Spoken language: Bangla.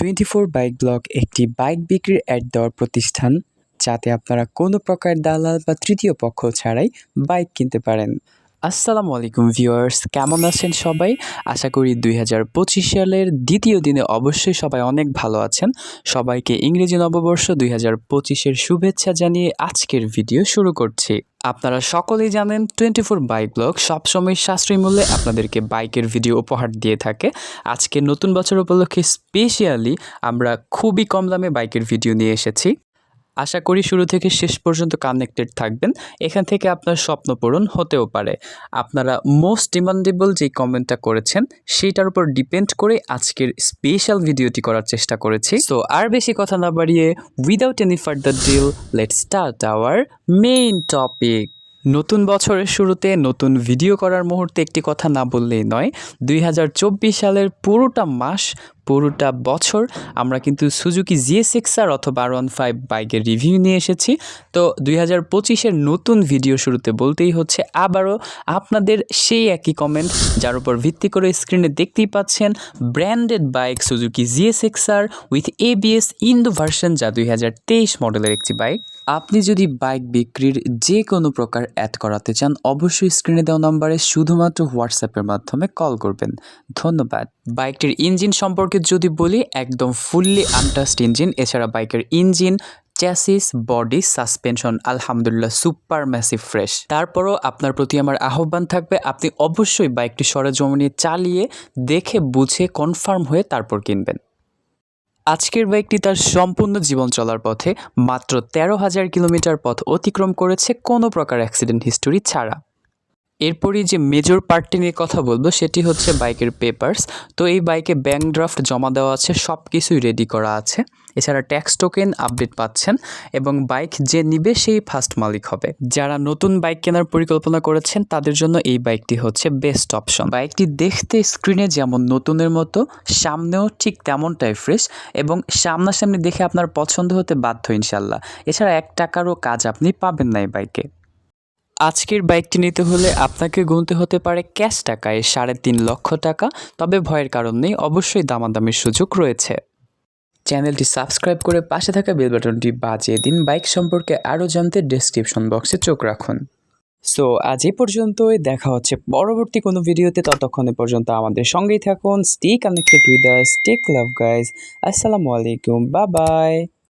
টোয়েন্টি ফোর বাইক ব্লক একটি বাইক বিক্রির অ্যাড দেওয়ার প্রতিষ্ঠান, যাতে আপনারা কোনো প্রকার দালাল বা তৃতীয় পক্ষ ছাড়াই বাইক কিনতে পারেন। আসসালামু আলাইকুম ভিউয়ার্স, কেমন আছেন সবাই? আশা করি দুই হাজার পঁচিশ সালের দ্বিতীয় দিনে অবশ্যই সবাই অনেক ভালো আছেন। সবাইকে ইংরেজি নববর্ষ দুই হাজার পঁচিশের শুভেচ্ছা জানিয়ে আজকের ভিডিও শুরু করছি। আপনারা সকলেই জানেন, টোয়েন্টি ফোর বাইক ব্লগ সবসময় সাশ্রয়ী মূল্যে আপনাদেরকে বাইকের ভিডিও উপহার দিয়ে থাকে। আজকে নতুন বছর উপলক্ষে স্পেশালি আমরা খুবই কম দামে বাইকের ভিডিও নিয়ে এসেছি। আশা করি শুরু থেকে শেষ পর্যন্ত কানেক্টেড থাকবেন। এখান থেকে আপনার স্বপ্ন পূরণ হতেও পারে। আপনারা মোস্ট ডিমান্ডেবল যে কমেন্টটা করেছেন, সেইটার উপর ডিপেন্ড করে আজকের স্পেশাল ভিডিওটি করার চেষ্টা করেছি। তো আর বেশি কথা না বাড়িয়ে without any further delay let start our main topic নতুন বছরের শুরুতে নতুন ভিডিও করার মুহূর্তে একটি কথা না বললেই নয়, দুই সালের পুরোটা মাস, পুরোটা বছর আমরা কিন্তু সুজুকি জিএসএক্স আর অথবা আর ওয়ান ফাইভ বাইকের রিভিউ নিয়ে এসেছি। তো দুই হাজার পঁচিশের নতুন ভিডিও শুরুতে বলতেই হচ্ছে আবারও আপনাদের সেই একই কমেন্ট যার উপর ভিত্তি করে স্ক্রিনে দেখতেই পাচ্ছেন branded bike Suzuki GSX R with ABS Indo version যা দুই হাজার তেইশ মডেলের একটি বাইক আপনি যদি বাইক বিক্রির যে কোনো প্রকার অ্যাড করাতে চান, অবশ্যই স্ক্রিনে দেওয়া নম্বরে শুধুমাত্র হোয়াটসঅ্যাপের মাধ্যমে কল করবেন। ধন্যবাদ। বাইকটির ইঞ্জিন সম্পর্কে যদি বলি, একদম ফুললি আনটাস্ট ইঞ্জিন এছাড়া বাইকের ইঞ্জিন চ্যাসিস বডি সাসপেনশন আলহামদুলিল্লাহ সুপার ম্যাসিভ ফ্রেশ তারপরও আপনার প্রতি আমার আহ্বান থাকবে, আপনি অবশ্যই বাইকটি সরেজমিনে চালিয়ে দেখে বুঝে কনফার্ম হয়ে তারপর কিনবেন। আজকের বাইকটি তার সম্পূর্ণ জীবন চলার পথে মাত্র তেরো হাজার কিলোমিটার পথ অতিক্রম করেছে কোনো প্রকার অ্যাক্সিডেন্ট হিস্টোরি ছাড়া। এরপরই যে মেজর পার্টটি নিয়ে কথা বলব, সেটি হচ্ছে বাইকের পেপার্স তো এই বাইকে ব্যাংক ড্রাফট জমা দেওয়া আছে সব কিছুই রেডি করা আছে। এছাড়া ট্যাক্স টোকেন আপডেট পাচ্ছেন এবং বাইক যে নিবে সেই ফার্স্ট মালিক হবে। যারা নতুন বাইক কেনার পরিকল্পনা করেছেন, তাদের জন্য এই বাইকটি হচ্ছে বেস্ট অপশন বাইকটি দেখতে স্ক্রিনে যেমন নতুনের মতো, সামনেও ঠিক তেমনটাই ফ্রেশ এবং সামনাসামনি দেখে আপনার পছন্দ হতে বাধ্য ইনশাল্লাহ এছাড়া এক টাকারও কাজ আপনি পাবেন না এই বাইকে আজকের বাইকটি নিতে হলে আপনাকে গুনতে হতে পারে ক্যাশ টাকায় সাড়ে তিন লক্ষ টাকা, তবে ভয়ের কারণ নেই, অবশ্যই দামাদামির সুযোগ রয়েছে। চ্যানেলটি সাবস্ক্রাইব করে পাশে থাকা বেল বাটনটি বাজিয়ে দিন, বাইক সম্পর্কে আরও জানতে ডেসক্রিপশন বক্সে চোখ রাখুন। সো আজ এই পর্যন্তই, দেখা হচ্ছে পরবর্তী কোনো ভিডিওতে, ততক্ষণে পর্যন্ত আমাদের সঙ্গেই থাকুন stay connected with us take love guys আসসালামু আলাইকুম বা বাই